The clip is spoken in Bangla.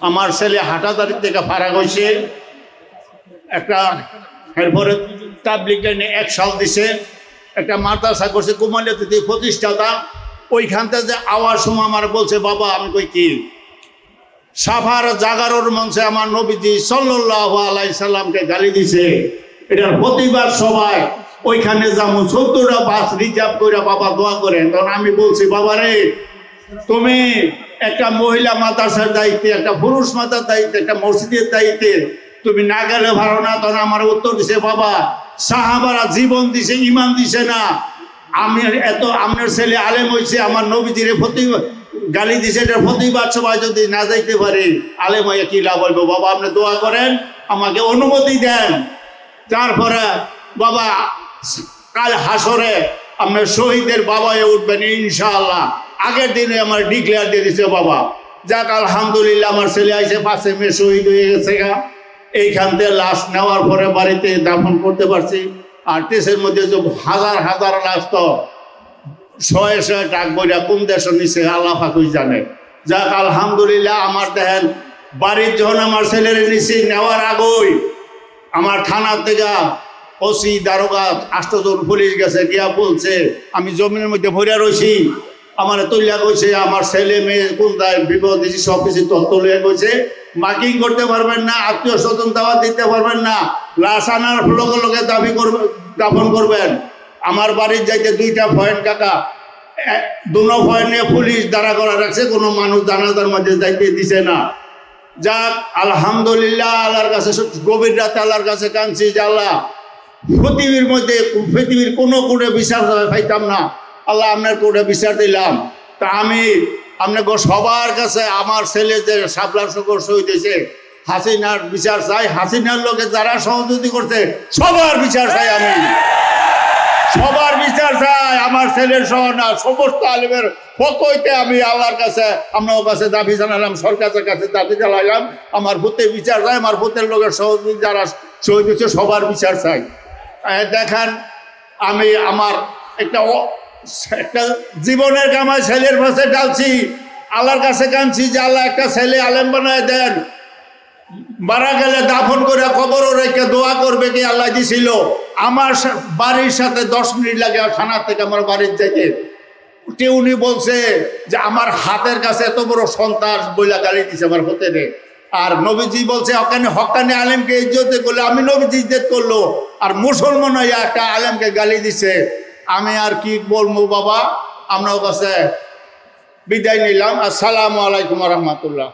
আমার ছেলে হাটাদারি থেকে ফারাক হয়েছে একটা এরপরে তাবলিক লাইনে এক সাল দিছে। একটা মাদ্রাসা করছে কুমালিয়াতে প্রতিষ্ঠাতা। ওইখান থেকে যে আওয়ার সময় আমার বলছে, বাবা, আমি কই কি? সাফার জাগারোর মঞ্চে আমার নবীজি সাল্লাহ আলাই সাল্লামকে গালি দিছে। এটার প্রতিবার সবাই। ওইখানে যেমন সত্তরটা বাস রিজার্ভ করে বাবা দোয়া করেন। তখন আমি বলছি বাবা রে তুমি একটা মহিলা মাদ্রাসার দায়িত্বে, একটা পুরুষ মাতার দায়িত্বে, একটা মসজিদের দায়িত্বে, তুমি না গেলে ভালো না, তখন আমার উত্তর দিছে, বাবা, সাহাবারা জীবন দিছে, ইমান দিছে না। আমি এত, আপনার ছেলে আলেম হয়েছে আমার নবীজিরে প্রতি, গালি দিছে এটা প্রতিবাদ সবাই যদি না যাইতে পারি, আলেম হয়ে কি লাভ হইব? বাবা, আপনি দোয়া করেন, আমাকে অনুমতি দেন। তারপরে, বাবা, কাল হাসরে আপনার শহীদের বাবা হয়ে উঠবেন ইনশাআল্লাহ। আগের দিনে আমার ডিক্লেয়ার দিয়ে দিছে, বাবা। যাক, আলহামদুলিল্লাহ, আমার ছেলে আইসে পাশে মেয়ে শহীদ হয়ে গেছে গা। এইখান থেকে লাশ নেওয়ার পরে বাড়িতে দাফন করতে পারছি। আর দেশের মধ্যে যে হাজার হাজার লাশ তো শয়ে শয়ে টাক বইরা কোন দেশের নিচে আল্লাহ ফাকুই জানে। যাক, আলহামদুলিল্লাহ, আমার দেখেন, বাড়ির যখন আমার ছেলের নিচে নেওয়ার আগই আমার থানার থেকে ওসি, দারোগা আষ্টজন পুলিশ গেছে, গিয়া বলছে, আমি জমিনের মধ্যে ভরিয়া রয়েছি আমার তৈলা কইছে, আমার ছেলে মেয়ে কোন বিপদ দিয়েছি সব কিছু তথ্য লিয়ে কইছে। মার্কিং করতে পারবেন না, আত্মীয় স্বজন দাওয়া দিতে পারবেন না, লাশ আনার লগে লগে দাবি করবেন দাপন করবেন। আমার বাড়ির যাইতে দুইটা পয়েন্ট কাকা দুনো পয়েন্টে পুলিশ দাঁড়া করা রাখছে, কোনো মানুষ জানাজার মধ্যে যাইতে দিছে না। যাক, আলহামদুলিল্লাহ, আল্লাহর কাছে গভীর রাতে আল্লাহর কাছে কাঁদছি যে আল্লাহ, পৃথিবীর মধ্যে, পৃথিবীর কোনো কোণে বিশ্বাস পাইতাম না। আল্লাহ আপনার কোণে বিচার দিলাম। তা আমি আপনাকে সবার কাছে আমার ছেলে যে সাবলার শহীদ হয়েছে, হাসিনার বিচার চাই। হাসিনার লোকে যারা সহযোগী করছে, সবার বিচার চাই আমি। সবার বিচার চাই। আমার ছেলের সহ না, সমস্ত আলিমের পক্ষ আমি আল্লাহর কাছে, আপনার কাছে দাবি জানালাম, সরকারের কাছে দাবি জানালাম। আমার ভূতে বিচার চাই, আমার ভূতের লোকের সহযোগী যারা শহীদ সবার বিচার চাই। দেখেন, আমি আমার একটা একটা জীবনের কামায় ছেলের পাশে ডালছি আল্লাহর কাছে কাঁদছি যে আল্লাহ একটা ছেলে আলেম বানায় দেন। মারা গেলে দাফন করে কবরও রেখে দোয়া করবে কি আল্লাহ দিছিল। আমার বাড়ির সাথে দশ মিনিট লাগে থানা থেকে আমার বাড়ির থেকে। উনি বলছে যে আমার হাতের কাছে এত বড় সন্তান বইলা গালি দিছে আমার হতে রে আর নবীজি বলছে ওখানে হকানি আলেমকে ইজ্জতে করলে আমি নবীজি ইজ্জত করল। আর মুসলমান হইয়া একটা আলেমকে গালি দিছে। আমি আর কি বলব বাবা? আপনার কাছে বিদায় নিলাম। আসসালামু আলাইকুম রহমতুল্লাহ।